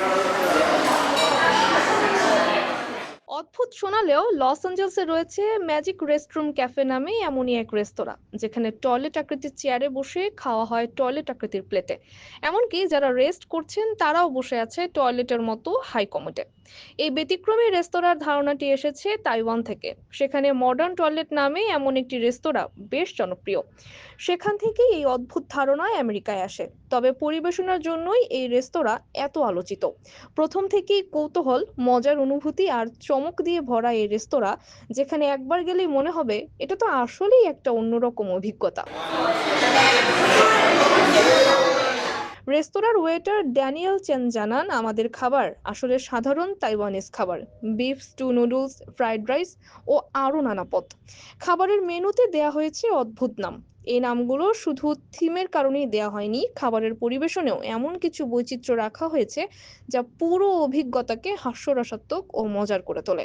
অদ্ভুত শোনালেও লস অ্যাঞ্জেলসে রয়েছে ম্যাজিক রেস্টরুম ক্যাফে নামে এমনই এক রেস্তোরাঁ, যেখানে টয়লেট আকৃতির চেয়ারে বসে খাওয়া হয় টয়লেট আকৃতির প্লেটে। এমনকি যারা রেস্ট করছেন, তারাও বসে আছে টয়লেটের মতো হাই কমোডে। এই ব্যতিক্রমী রেস্তোরাঁর ধারণাটি এসেছে তাইওয়ান থেকে। সেখানে মডার্ন টয়লেট নামে এমন একটি রেস্তোরাঁ বেশ জনপ্রিয়। সেখান থেকেই এই অদ্ভুত ধারণা আমেরিকায় আসে। তবে পরিবেশনার জন্যই এই রেস্তোরাঁ এত আলোচিত। প্রথম থেকেই কৌতূহল, মজার অনুভূতি আর চমক দিয়ে ভরা এই রেস্তোরাঁ যেখানে একবার গেলেই মনে হবে এটা তো আসলেই একটা অন্যরকম অভিজ্ঞতা। রেস্তোরাঁর ওয়েটার ড্যানিয়েল চেন জানান, আমাদের খাবার আসলে সাধারণ তাইওয়ানিজ খাবার। Beef stew noodles, fried rice ও আরও নানা পদ। খাবারের মেনুতে দেয়া হয়েছে অদ্ভুত নাম। এই নামগুলো শুধু থিমের কারণেই দেয়া হয়নি, খাবারের পরিবেশনেও এমন কিছু বৈচিত্র্য রাখা হয়েছে যা পুরো অভিজ্ঞতাকে হাস্যরসাত্মক ও মজার করে তোলে।